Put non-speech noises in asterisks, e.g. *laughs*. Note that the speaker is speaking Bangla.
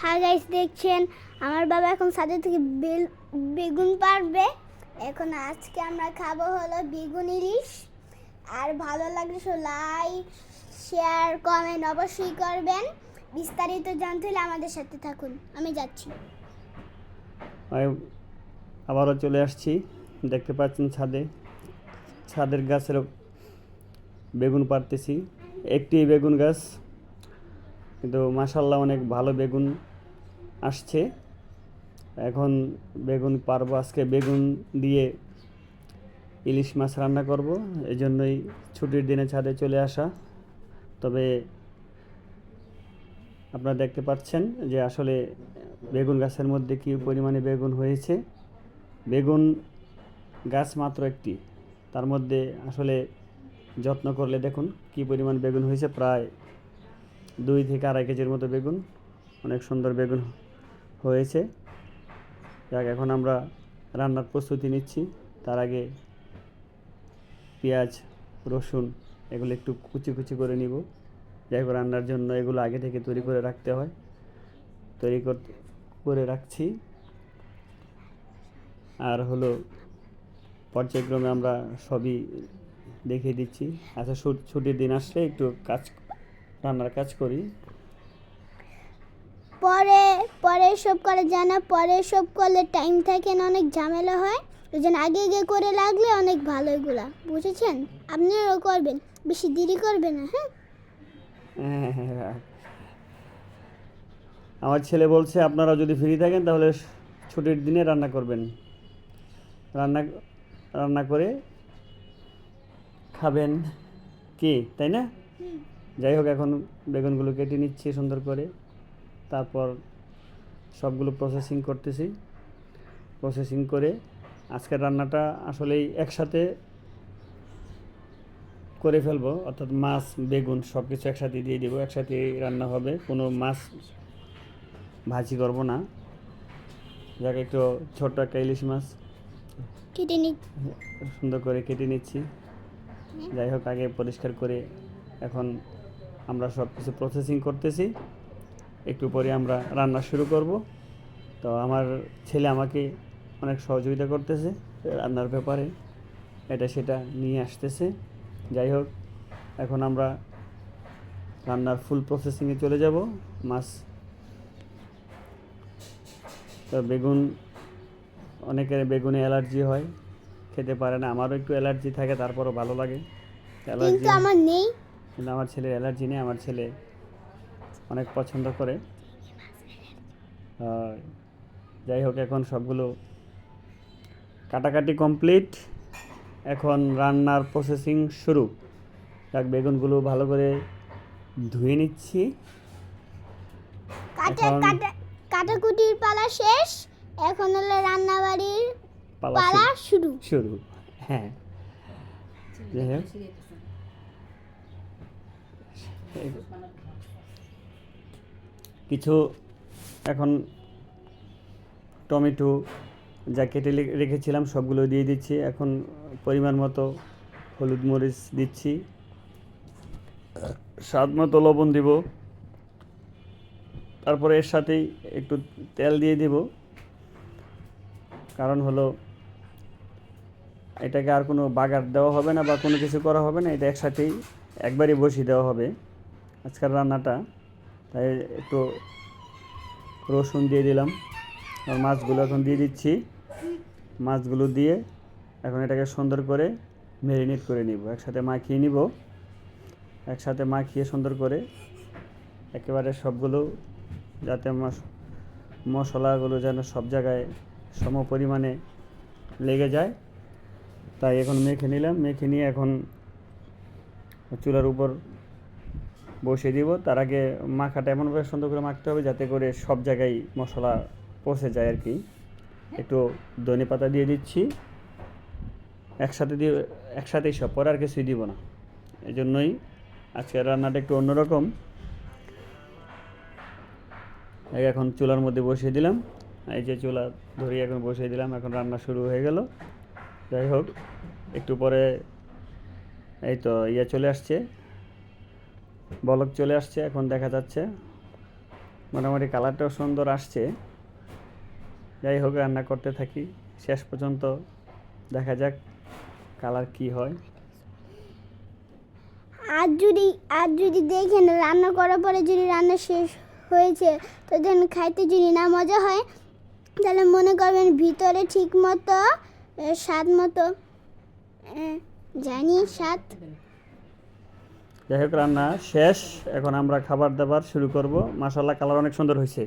হ্যাঁ গাইস দেখছেন? আমার বাবা এখন সাথে থেকে বেগুন পারবে এখন আজকে আমরা খাব হলো বেগুন ইলিশ। আর ভালো লাগলে সব লাইক শেয়ার কমেন্ট অবশ্যই করবেন। বিস্তারিত জানতে হলে আমাদের সাথে থাকুন। আমি যাচ্ছি। আবারও চলে আসছি। দেখতে পাচ্ছেন ছাদে। ছাদের গাছের বেগুন পারতেছি একটি বেগুন গাছ। কিন্তু মাসাল্লাহ অনেক ভালো বেগুন। আসছে। এখন বেগুন পারব, আজকে বেগুন দিয়ে ইলিশ মাছ রান্না করব। এই জন্যই ছুটির দিনে ছাদে চলে আসা। তবে আপনারা দেখতে পাচ্ছেন যে আসলে বেগুন গাছের মধ্যে কী পরিমাণে বেগুন হয়েছে। বেগুন গাছ মাত্র একটি। তার মধ্যে আসলে যত্ন করলে দেখুন কী পরিমাণ বেগুন হয়েছে। প্রায় দুই থেকে আড়াই কেজির মতো বেগুন। অনেক সুন্দর বেগুন হয়েছে। যাক, এখন আমরা রান্নার প্রস্তুতি নিচ্ছি। তার আগে পেঁয়াজ, রসুন, এগুলো একটু কুচি কুচি করে নিব। যাই হোক, রান্নার জন্য এগুলো আগে থেকে তৈরি করে রাখতে হয়। তৈরি করে রাখছি। আর হলো পর্যায়ক্রমে আমরা সবই দেখিয়ে দিচ্ছি। আচ্ছা ছুট- ছুটির দিন আসলে একটু কাজ, রান্নার কাজ করি। পরে পরে সব করে জানা পরে সব করলে টাইম থাকে না অনেক ঝামেলা হয়। ওই জন্য আগে আগে করে লাগলে অনেক ভালো এগুলা বুঝেছেন? আপনারাও করবেন বেশি দেরি করবেন না হ্যাঁ? *laughs* আমার ছেলে বলছে আপনারা যদি ফ্রি থাকেন তাহলে ছুটির দিনে রান্না করবেন। রান্না রান্না করে খাবেন কি তাই না? যাই হোক এখন বেগুনগুলো কেটে নিচ্ছি সুন্দর করে। তারপর সবগুলো প্রসেসিং করতেছি। প্রসেসিং করে আজকের রান্নাটা আসলেই একসাথে করে ফেলব অর্থাৎ মাছ বেগুন সব কিছু একসাথে দিয়ে দেবো একসাথে রান্না হবে। কোনো মাছ ভাজি করব না। যাকে একটু ছোট্ট একটা ইলিশ মাছ কেটে নি। সুন্দর করে কেটে নিচ্ছি। যাই হোক আগে পরিষ্কার করে এখন আমরা সব কিছু প্রসেসিং করতেছি। একটু পরে আমরা রান্না শুরু করব। তো আমার ছেলে আমাকে অনেক সহযোগিতা করতেছে রান্নার ব্যাপারে। এটা সেটা নিয়ে আসতেছে। যাই হোক এখন আমরা রান্নার ফুল প্রসেসিংয়ে চলে যাব। মাছ তো বেগুন অনেকের বেগুনে অ্যালার্জি হয় খেতে পারে না। আমারও একটু অ্যালার্জি থাকে তারপরও ভালো লাগে। অ্যালার্জি আমার নেই। কিন্তু আমার ছেলের অ্যালার্জি নেই আমার ছেলে অনেক পছন্দ করে। যাই হোক এখন সবগুলো কাটাকাটি কমপ্লিট। এখন রান্নার প্রসেসিং শুরু। যাক বেগুনগুলো ভালো করে ধুয়ে নিচ্ছি। কাটা কাটাকুটির পালা শেষ। এখন হলো রান্নাবাড়ির পালা শুরু। শুরু। হ্যাঁ। যাই হোক। এই- কিছু এখন টমেটো যা কেটে রেখেছিলাম, সবগুলো দিয়ে দিচ্ছি। এখন পরিমাণ মতো হলুদ মরিচ দিচ্ছি। স্বাদ মতো লবণ দিব। তারপরে এর সাথেই একটু তেল দিয়ে দিব। কারণ হলো এটাকে আর কোনো বাগার দেওয়া হবে না বা কোনো কিছু করা হবে না। এটা একসাথেই একবারই বসিয়ে দেওয়া হবে। আজকের রান্নাটা তাই একটু রসুন দিয়ে দিলাম। আর মাছগুলো এখন দিয়ে দিচ্ছি। মাছগুলো দিয়ে এখন এটাকে সুন্দর করে ম্যারিনেট করে নিব। একসাথে মাখিয়ে নিব। একসাথে মাখিয়ে সুন্দর করে একেবারে সবগুলো যাতে মশ- মশলাগুলো যেন সব জায়গায় সম পরিমাণে লেগে যায়। তাই এখন মেখে নিলাম। মেখে নিয়ে এখন চুলার উপর বসিয়ে দিব। তার আগে মাখাটা এমনভাবে সুন্দর করে মাখতে হবে যাতে করে সব জায়গায় মশলা পচে যায় আর কি। একটু ধনে পাতা দিয়ে দিচ্ছি। একসাথে দিয়ে, একসাথেই সব, পরে আর কিছুই দিব না। এই জন্যই আজকের রান্নাটা একটু অন্যরকম। এখন চুলার মধ্যে বসিয়ে দিলাম। এই যে চুলা ধরিয়ে এখন বসিয়ে দিলাম, এখন রান্না শুরু হয়ে গেল। যাই হোক, একটু পরে এই তো ইয়ে চলে আসছে। বলক চলে আসছে, এখন দেখা যাচ্ছে। মোটামুটি কালারটাও সুন্দর আসছে। যাই হোক, রান্না করতে থাকি। শেষ পর্যন্ত দেখা যাক কালার কি হয়। আর যদি আর যদি দেখেন রান্না করার পরে যদি রান্না শেষ হয়েছে, তো দেন খাইতে যদি না মজা হয়, তাহলে মনে করবেন ভিতরে ঠিক মতো স্বাদ মতো জানি স্বাদ। যাই হোক, রান্না শেষ। এখন আমরা খাবার দাবার শুরু করব। মাসাল্লাহ কালার অনেক সুন্দর হয়েছে।